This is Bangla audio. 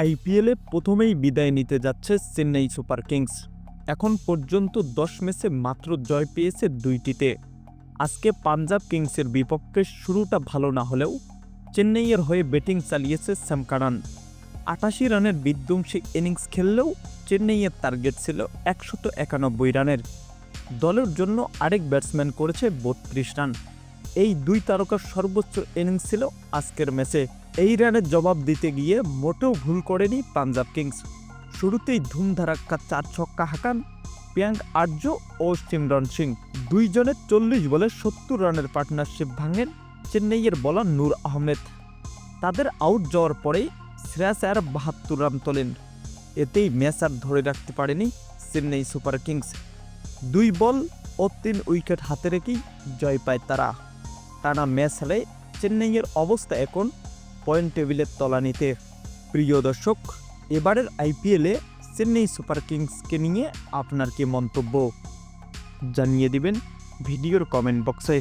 আইপিএলে প্রথমেই বিদায় নিতে যাচ্ছে চেন্নাই সুপার কিংস। এখন পর্যন্ত দশ ম্যাচে মাত্র জয় পেয়েছে দুইটিতে। আজকে পাঞ্জাব কিংসের বিপক্ষে শুরুটা ভালো না হলেও চেন্নাইয়ের হয়ে ব্যাটিং চালিয়েছে স্যাম কারান আটাশি রানের বিধ্বংসী ইনিংস খেললেও চেন্নাইয়ের টার্গেট ছিল একশত একানব্বই রানের। দলের জন্য আরেক ব্যাটসম্যান করেছে বত্রিশ রান। এই দুই তারকার সর্বোচ্চ ইনিংস ছিল আজকের ম্যাচে। এই রানের জবাব দিতে গিয়ে মোটেও ভুল করেনি পাঞ্জাব কিংস। শুরুতেই ধুমধারাক্কা চার ছক্কা হাঁকান প্রিয়াঙ্ক আর্য ও সিমরন সিং। দুইজনের চল্লিশ বলে সত্তর রানের পার্টনারশিপ ভাঙেন চেন্নাইয়ের বলার নূর আহমেদ। তাদের আউট যাওয়ার পরেই শ্রেয়াস আর বাহাত্তর রান তোলেন। এতেই ম্যাচ আর ধরে রাখতে পারেনি চেন্নাই সুপার কিংস। দুই বল ও তিন উইকেট হাতে রেখেই জয় পায় তারা। টানা ম্যাচ হেলে চেন্নাইয়ের অবস্থা এখন পয়েন্ট টেবিলের তলানিতে প্রিয় দর্শক, এবারের আইপিএলে চেন্নাই সুপার কিংসকে নিয়ে আপনার কি মন্তব্য? জানিয়ে দিবেন ভিডিওর কমেন্ট বক্সে।